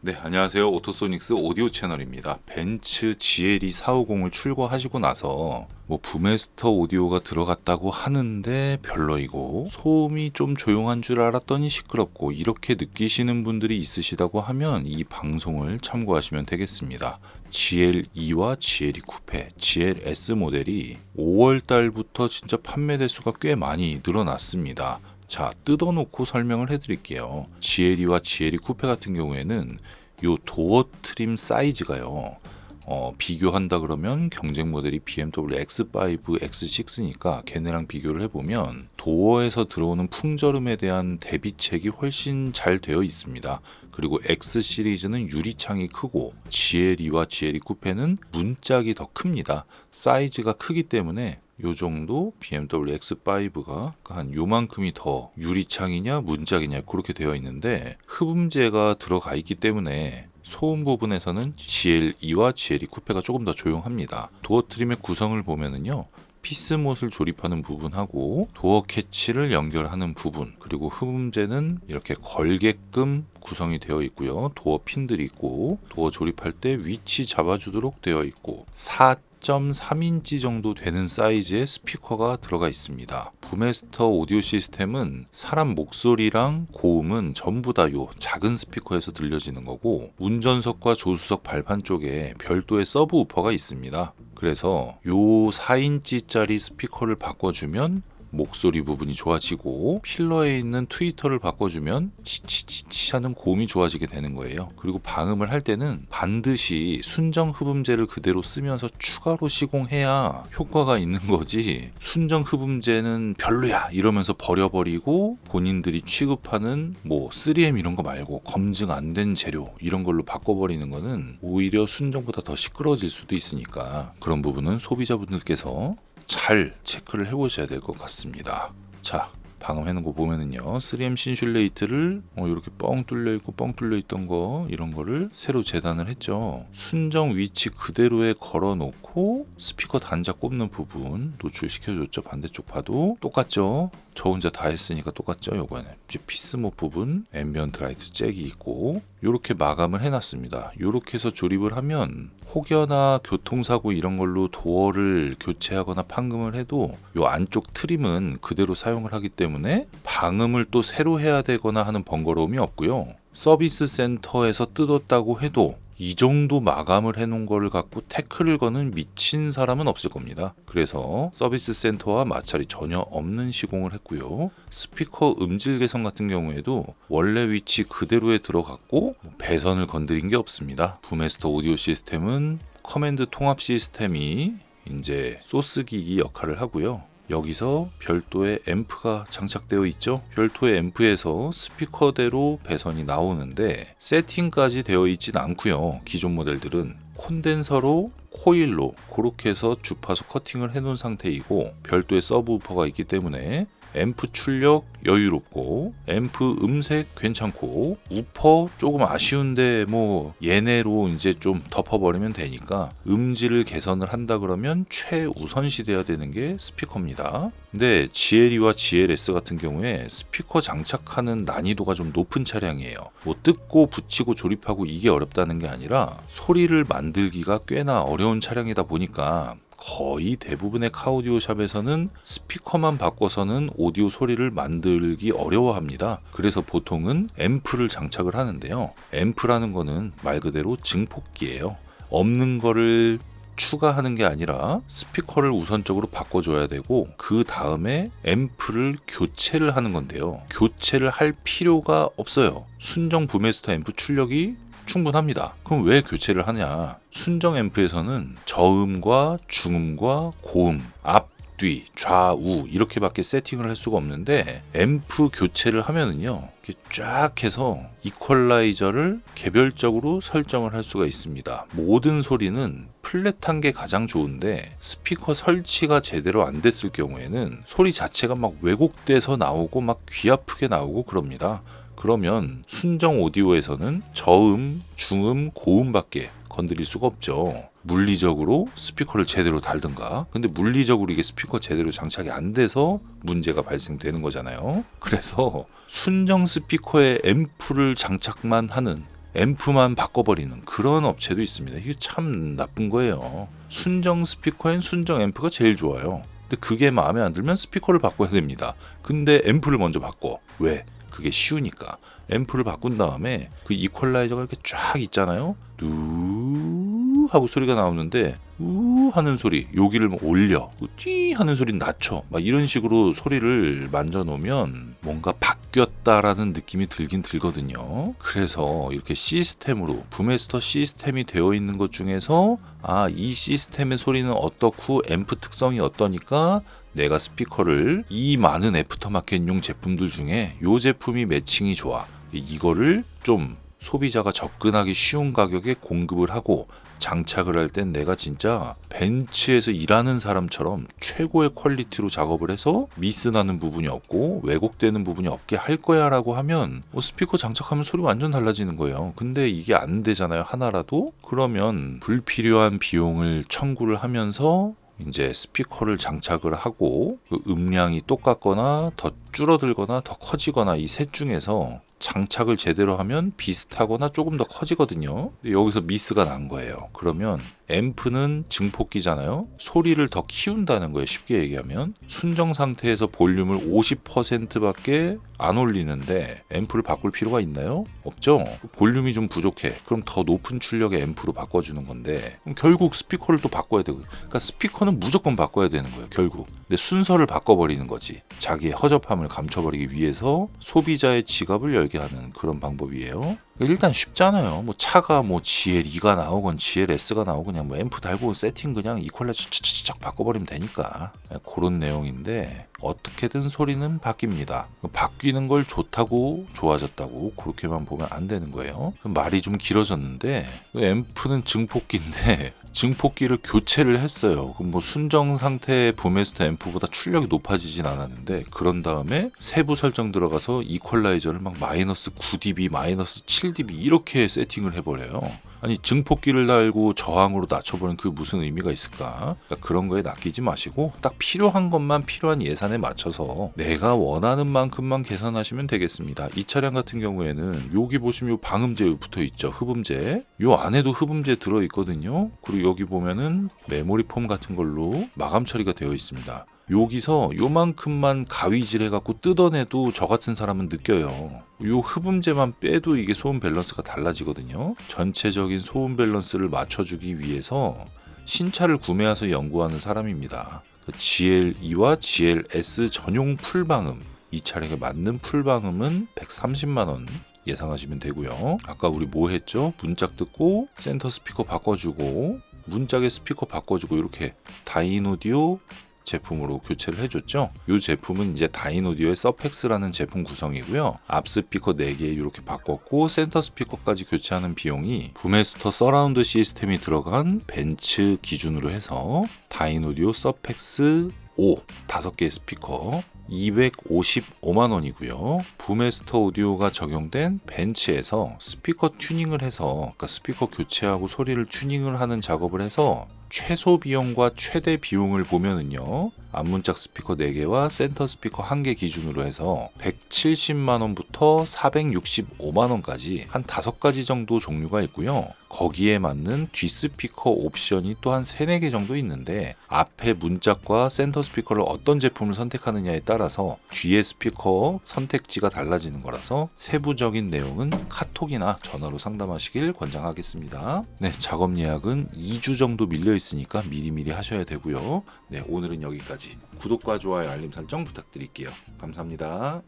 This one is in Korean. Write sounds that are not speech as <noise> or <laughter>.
네, 안녕하세요. 오토소닉스 오디오 채널입니다. 벤츠 GLE 450을 출고하시고 나서 뭐 부메스터 오디오가 들어갔다고 하는데 별로이고 소음이 좀 조용한 줄 알았더니 시끄럽고 이렇게 느끼시는 분들이 있으시다고 하면 이 방송을 참고하시면 되겠습니다. GL2와 GL2 쿠페, GLS 모델이 5월 달부터 진짜 판매 대수가 꽤 많이 늘어났습니다. 자, 뜯어놓고 설명을 해드릴게요. GLE와 GL2 쿠페 같은 경우에는 요 도어 트림 사이즈가요. 어, 비교한다 그러면 경쟁 모델이 BMW X5, X6니까 걔네랑 비교를 해보면 도어에서 들어오는 풍절음에 대한 대비책이 훨씬 잘 되어 있습니다. 그리고 X 시리즈는 유리창이 크고 GLE와 GLE 쿠페는 문짝이 더 큽니다. 사이즈가 크기 때문에 요 정도 BMW X5가 한 요만큼이 더 유리창이냐 문짝이냐 그렇게 되어 있는데 흡음재가 들어가 있기 때문에 소음 부분에서는 GL2와 GL2 쿠페가 조금 더 조용합니다. 도어 트림의 구성을 보면은요. 피스못을 조립하는 부분하고 도어 캐치를 연결하는 부분 그리고 흡음재는 이렇게 걸게끔 구성이 되어 있고요. 도어 핀들이 있고 도어 조립할 때 위치 잡아주도록 되어 있고 4.3인치 정도 되는 사이즈의 스피커가 들어가 있습니다. 부메스터 오디오 시스템은 사람 목소리랑 고음은 전부 다 요 작은 스피커에서 들려지는 거고 운전석과 조수석 발판 쪽에 별도의 서브 우퍼가 있습니다. 그래서 요 4인치짜리 스피커를 바꿔주면 목소리 부분이 좋아지고 필러에 있는 트위터를 바꿔주면 치치치치 하는 고음이 좋아지게 되는 거예요. 그리고 방음을 할 때는 반드시 순정 흡음재를 그대로 쓰면서 추가로 시공해야 효과가 있는 거지. 순정 흡음재는 별로야 이러면서 버려버리고 본인들이 취급하는 뭐 3M 이런 거 말고 검증 안 된 재료 이런 걸로 바꿔버리는 거는 오히려 순정보다 더 시끄러워질 수도 있으니까 그런 부분은 소비자분들께서 잘 체크를 해보셔야 될 것 같습니다. 자, 방금 해놓은 거 보면은요, 3M 신슐레이트를 어, 이렇게 뻥 뚫려 있고 뻥 뚫려 있던 거 이런 거를 새로 재단을 했죠. 순정 위치 그대로에 걸어 놓고 스피커 단자 꼽는 부분 노출시켜 줬죠. 반대쪽 봐도 똑같죠. 저 혼자 다 했으니까 똑같죠. 요거는 이제 피스모 부분 앰비언트 라이트 잭이 있고 이렇게 마감을 해놨습니다. 이렇게 해서 조립을 하면 혹여나 교통사고 이런 걸로 도어를 교체하거나 판금을 해도 요 안쪽 트림은 그대로 사용을 하기 때문에 방음을 또 새로 해야 되거나 하는 번거로움이 없고요. 서비스 센터에서 뜯었다고 해도 이 정도 마감을 해놓은 거를 갖고 태클을 거는 미친 사람은 없을 겁니다. 그래서 서비스 센터와 마찰이 전혀 없는 시공을 했고요. 스피커 음질 개선 같은 경우에도 원래 위치 그대로에 들어갔고 배선을 건드린 게 없습니다. 부메스터 오디오 시스템은 커맨드 통합 시스템이 이제 소스 기기 역할을 하고요. 여기서 별도의 앰프가 장착되어 있죠. 별도의 앰프에서 스피커대로 배선이 나오는데 세팅까지 되어 있진 않고요. 기존 모델들은 콘덴서로 코일로 그렇게 해서 주파수 커팅을 해놓은 상태이고 별도의 서브우퍼가 있기 때문에 앰프 출력 여유롭고 앰프 음색 괜찮고 우퍼 조금 아쉬운데 뭐 얘네로 이제 좀 덮어버리면 되니까 음질을 개선을 한다 그러면 최우선시 돼야 되는 게 스피커입니다. 근데 GLE와 GLS 같은 경우에 스피커 장착하는 난이도가 좀 높은 차량이에요. 뭐 뜯고 붙이고 조립하고 이게 어렵다는 게 아니라 소리를 만들기가 꽤나 어려운 차량이다 보니까 거의 대부분의 카오디오 샵에서는 스피커만 바꿔서는 오디오 소리를 만들기 어려워합니다. 그래서 보통은 앰프를 장착을 하는데요. 앰프라는 거는 말 그대로 증폭기예요. 없는 거를 추가하는 게 아니라 스피커를 우선적으로 바꿔줘야 되고 그 다음에 앰프를 교체를 하는 건데요. 교체를 할 필요가 없어요. 순정 부메스터 앰프 출력이 충분합니다. 그럼 왜 교체를 하냐? 순정 앰프에서는 저음과 중음과 고음, 앞, 뒤, 좌우 이렇게밖에 세팅을 할 수가 없는데 앰프 교체를 하면은요. 이렇게 쫙 해서 이퀄라이저를 개별적으로 설정을 할 수가 있습니다. 모든 소리는 플랫한 게 가장 좋은데 스피커 설치가 제대로 안 됐을 경우에는 소리 자체가 막 왜곡돼서 나오고 막 귀 아프게 나오고 그럽니다. 그러면 순정 오디오에서는 저음, 중음, 고음밖에 건드릴 수가 없죠. 물리적으로 스피커를 제대로 달든가. 근데 물리적으로 이게 스피커 제대로 장착이 안 돼서 문제가 발생되는 거잖아요. 그래서 순정 스피커에 앰프를 장착만 하는 앰프만 바꿔버리는 그런 업체도 있습니다. 이게 참 나쁜 거예요. 순정 스피커엔 순정 앰프가 제일 좋아요. 근데 그게 마음에 안 들면 스피커를 바꿔야 됩니다. 근데 앰프를 먼저 바꿔. 왜? 그게 쉬우니까. 앰프를 바꾼 다음에 그 이퀄라이저가 이렇게 쫙 있잖아요. 뚜 하고 소리가 나오는데 우 하는 소리 여기를 뭐 올려 띠 하는 소리 낮춰 막 이런 식으로 소리를 만져 놓으면 뭔가 바뀌었다라는 느낌이 들긴 들거든요. 그래서 이렇게 시스템으로 부메스터 시스템이 되어 있는 것 중에서 아 이 시스템의 소리는 어떻고 앰프 특성이 어떠니까 내가 스피커를 이 많은 애프터마켓용 제품들 중에 이 제품이 매칭이 좋아. 이거를 좀 소비자가 접근하기 쉬운 가격에 공급을 하고 장착을 할 땐 내가 진짜 벤츠에서 일하는 사람처럼 최고의 퀄리티로 작업을 해서 미스 나는 부분이 없고 왜곡되는 부분이 없게 할 거야 라고 하면 뭐 스피커 장착하면 소리 완전 달라지는 거예요. 근데 이게 안 되잖아요. 하나라도 그러면 불필요한 비용을 청구를 하면서 이제 스피커를 장착을 하고 그 음량이 똑같거나 더 줄어들거나 더 커지거나 이 셋 중에서 장착을 제대로 하면 비슷하거나 조금 더 커지거든요. 여기서 미스가 난 거예요. 그러면 앰프는 증폭기잖아요. 소리를 더 키운다는 거예요. 쉽게 얘기하면 순정 상태에서 볼륨을 50%밖에 안 올리는데 앰프를 바꿀 필요가 있나요? 없죠. 볼륨이 좀 부족해. 그럼 더 높은 출력의 앰프로 바꿔주는 건데 결국 스피커를 또 바꿔야 되고 그러니까 스피커는 무조건 바꿔야 되는 거예요. 결국. 근데 순서를 바꿔버리는 거지. 자기의 허접함 을 감춰버리기 위해서 소비자의 지갑을 열게 하는 그런 방법이에요. 일단 쉽잖아요. 뭐 차가 뭐 GL2가 나오건 GLS가 나오건 그냥 뭐 앰프 달고 세팅 그냥 이퀄라이저 착착착 바꿔버리면 되니까 그런 내용인데 어떻게든 소리는 바뀝니다. 바뀌는 걸 좋다고 좋아졌다고 그렇게만 보면 안 되는 거예요. 말이 좀 길어졌는데 앰프는 증폭기인데 <laughs> 증폭기를 교체를 했어요. 그럼 뭐 순정 상태의 부메스터 앰프보다 출력이 높아지진 않았는데 그런 다음에 세부 설정 들어가서 이퀄라이저를 막 마이너스 9dB, 마이너스 7dB 이렇게 세팅을 해버려요. 아니 증폭기를 달고 저항으로 낮춰보는 그 무슨 의미가 있을까? 그러니까 그런 거에 낚이지 마시고 딱 필요한 것만 필요한 예산에 맞춰서 내가 원하는 만큼만 계산하시면 되겠습니다. 이 차량 같은 경우에는 여기 보시면 요 방음제 붙어 있죠. 흡음제. 요 안에도 흡음제 들어 있거든요. 그리고 여기 보면은 메모리 폼 같은 걸로 마감 처리가 되어 있습니다. 여기서 요만큼만 가위질 해갖고 뜯어내도 저 같은 사람은 느껴요. 요 흡음제만 빼도 이게 소음 밸런스가 달라지거든요. 전체적인 소음 밸런스를 맞춰주기 위해서 신차를 구매해서 연구하는 사람입니다. GL2와 GLS 전용 풀방음 이 차량에 맞는 풀방음은 130만 원 예상하시면 되고요. 아까 우리 뭐 했죠? 문짝 듣고 센터 스피커 바꿔주고 문짝의 스피커 바꿔주고 이렇게 다이노디오 제품으로 교체를 해줬죠. 이 제품은 이제 다이노디오의 서펙스라는 제품 구성이고요. 앞 스피커 4개 이렇게 바꿨고 센터 스피커까지 교체하는 비용이 부메스터 서라운드 시스템이 들어간 벤츠 기준으로 해서 다이노디오 서펙스 5 5개의 스피커 255만 원이고요. 부메스터 오디오가 적용된 벤츠에서 스피커 튜닝을 해서 그러니까 스피커 교체하고 소리를 튜닝을 하는 작업을 해서 최소 비용과 최대 비용을 보면은요. 앞문짝 스피커 4개와 센터 스피커 1개 기준으로 해서 170만 원부터 465만 원까지 한 5가지 정도 종류가 있고요. 거기에 맞는 뒷스피커 옵션이 또 한 3, 4개 정도 있는데 앞에 문짝과 센터 스피커를 어떤 제품을 선택하느냐에 따라서 뒤에 스피커 선택지가 달라지는 거라서 세부적인 내용은 카톡이나 전화로 상담하시길 권장하겠습니다. 네, 작업 예약은 2주 정도 밀려 있으니까 미리미리 하셔야 되고요. 네, 오늘은 여기까지. 구독과 좋아요, 알림 설정 부탁드릴게요. 감사합니다.